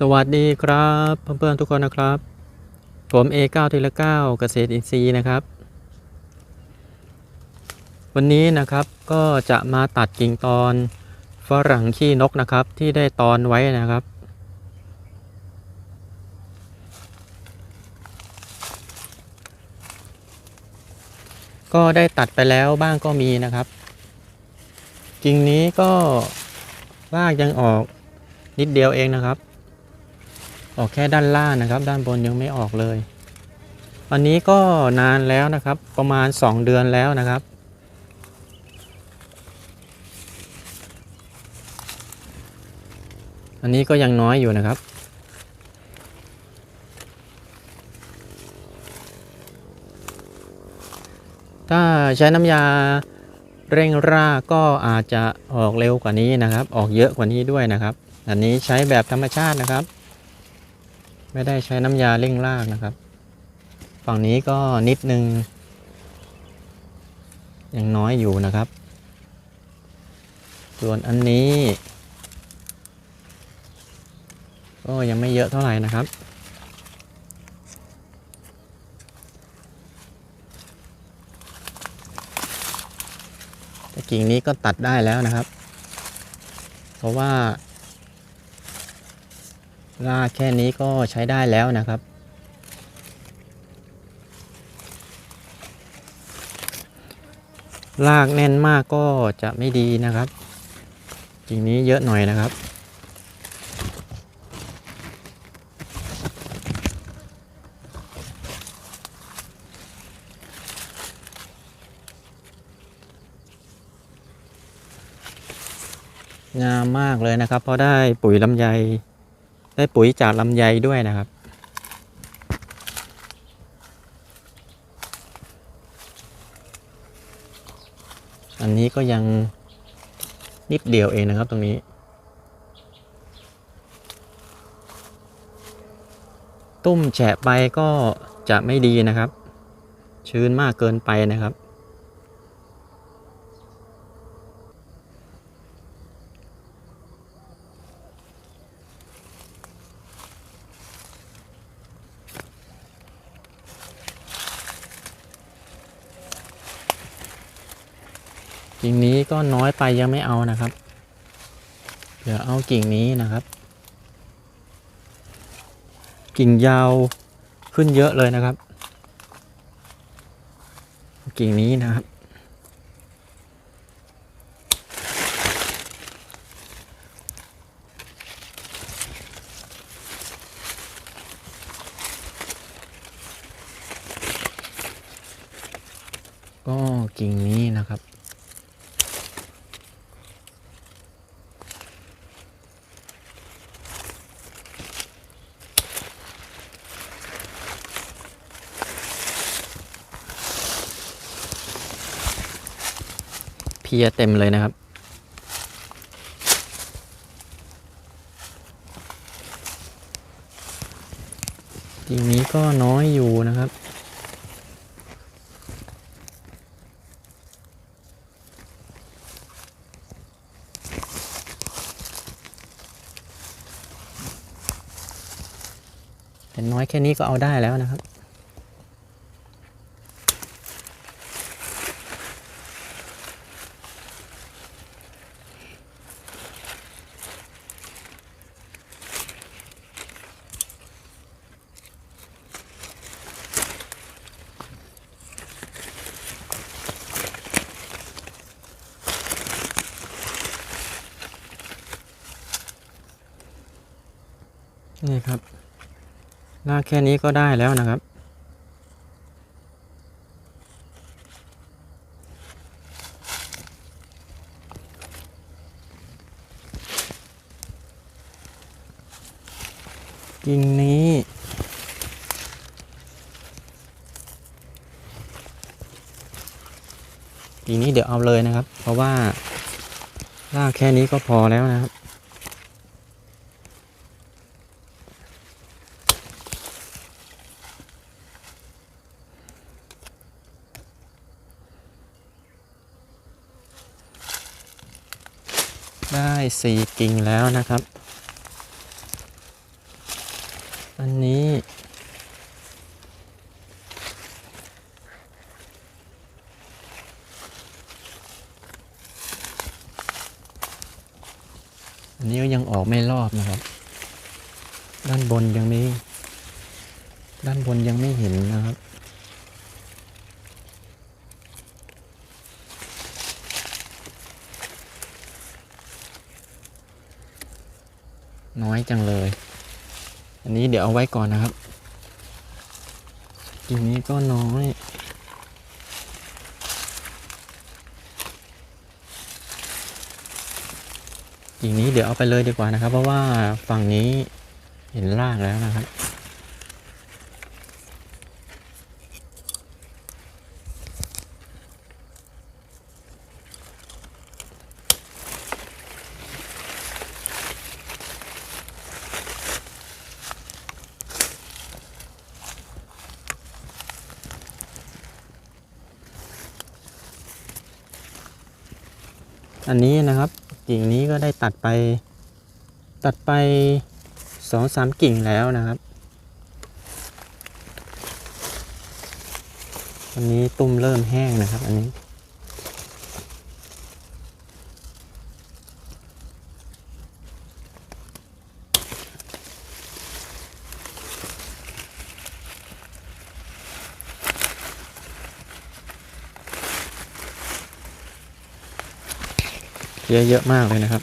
สวัสดีครับเพื่อนๆทุกคนนะครับ ผม A9 ทีละ9เกษตรอินทรีย์นะครับ วันนี้นะครับก็จะมาตัดกิ่งตอนฝรั่งขี้นกนะครับ ที่ได้ตอนไว้นะครับ ก็ได้ตัดไปแล้วบ้างก็มีนะครับ กิ่งนี้ก็รากยังออกนิดเดียวเองนะครับ ออกแค่ด้านล่างนะครับ ด้านบนยังไม่ออกเลย อันนี้ก็นานแล้วนะครับ ประมาณ 2 เดือนแล้วนะครับ อันนี้ก็ยังน้อยอยู่นะครับถ้าใช้น้ำยาเร่งรากก็อาจจะออกเร็วกว่านี้นะครับ ออกเยอะกว่านี้ด้วยนะครับ อันนี้ใช้แบบธรรมชาตินะครับ ไม่ได้ใช้น้ำยาเร่งรากนะครับ ฝั่งนี้ก็นิดนึงยังน้อยอยู่นะครับ ส่วนอันนี้ ก็ยังไม่เยอะเท่าไหร่นะครับแต่กิ่งนี้ก็ตัดได้แล้วนะครับ เพราะว่า รากแค่นี้ก็ใช้ได้แล้วนะครับรากแน่นมากก็จะไม่ดีนะครับกิ่งนี้เยอะหน่อยนะครับ งามมากเลยนะครับ เพราะได้ปุ๋ยลำไย ได้ปุ๋ยจากลำไยด้วยนะครับ อันนี้ก็ยังนิดเดียวเองนะครับตรงนี้ ตุ้มแฉะไปก็จะไม่ดีนะครับ ชื้นมากเกินไปนะครับ กิ่งนี้ก็น้อยไปยังไม่เอานะครับ เดี๋ยวเอากิ่งนี้นะครับ กิ่งยาวขึ้นเยอะเลยนะครับ กิ่งนี้นะครับก็กิ่งนี้นะครับ พียเต็มเลยนะครับ ทีนี้ก็น้อยอยู่นะครับแต่น้อยแค่นี้ก็เอาได้แล้วนะครับ นี่ครับลากแค่นี้ก็ได้แล้วนะครับ กิ่งนี้กิ่งนี้เดี๋ยวเอาเลยนะครับ เพราะว่าลากแค่นี้ก็พอแล้วนะครับ ได้สี่กิ่งแล้วนะครับ อันนี้อันนี้ยังออกไม่รอบนะครับ ด้านบนยังไม่ ด้านบนยังไม่เห็นนะครับ น้อยจังเลย อันนี้เดี๋ยวเอาไว้ก่อนนะครับกิ่งนี้ก็น้อยกิ่งนี้เดี๋ยวเอาไปเลยดีกว่านะครับ เพราะว่าฝั่งนี้เห็นรากแล้วนะครับ อันนี้นะครับกิ่งนี้ก็ได้ตัดไป ตัดไปสองสามกิ่งแล้วนะครับ อันนี้ตุ้มเริ่มแห้งนะครับ อันนี้ เยอะเยอะมากเลยนะครับ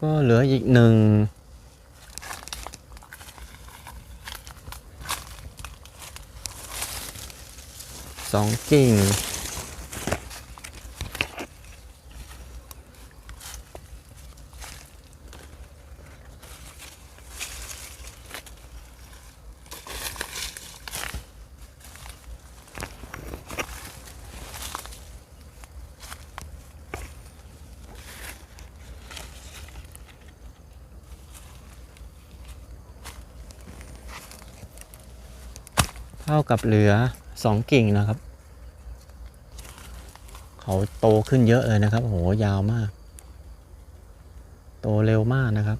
ก็เหลืออีกหนึ่งสองกิ่ง เท่ากับเหลือสองกิ่งนะครับ เขาโตขึ้นเยอะเลยนะครับโหยาวมาก โตเร็วมากนะครับ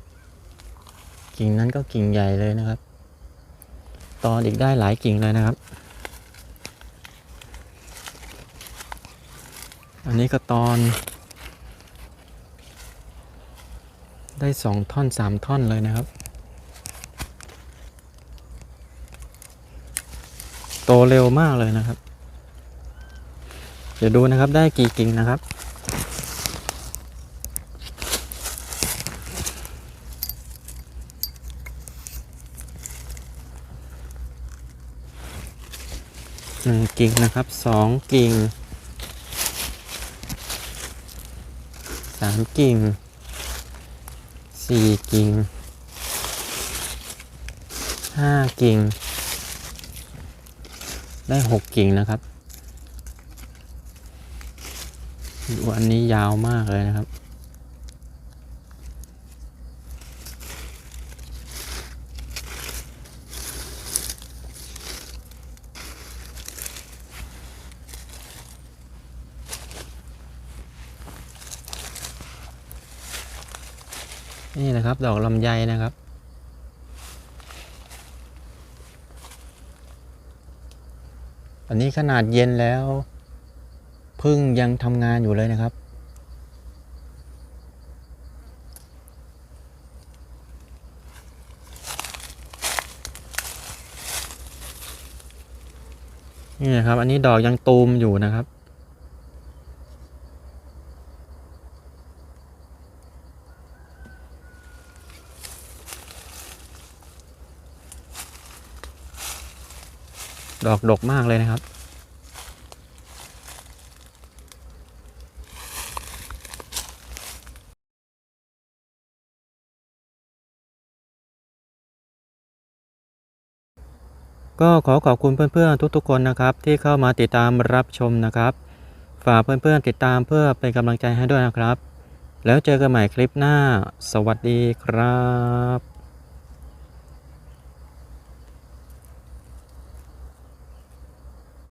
กิ่งนั้นก็กิ่งใหญ่เลยนะครับ ตอนอีกได้หลายกิ่งเลยนะครับ อันนี้ก็ตอน ได้สองท่อนสามท่อนเลยนะครับ โตเร็วมากเลยนะครับ เดี๋ยวดูนะครับได้กี่กิ่งนะครับหนึ่งกิ่งนะครับสองกิ่งสามกิ่งสี่กิ่งห้ากิ่ง ได้หกกิ่งนะครับดูอันนี้ยาวมากเลยนะครับ นี่นะครับ ดอกลำไยนะครับ อันนี้ขนาดเย็นแล้วพึ่งยังทำงานอยู่เลยนะครับ นี่นะครับ อันนี้ดอกยังตูมอยู่นะครับ ดอกดกมากเลยนะครับ ก็ขอขอบคุณเพื่อนๆทุกๆคนนะครับ ที่เข้ามาติดตามรับชมนะครับ ฝากเพื่อนๆติดตามเพื่อเป็นกำลังใจให้ด้วยนะครับ แล้วเจอกันใหม่คลิปหน้า สวัสดีครับ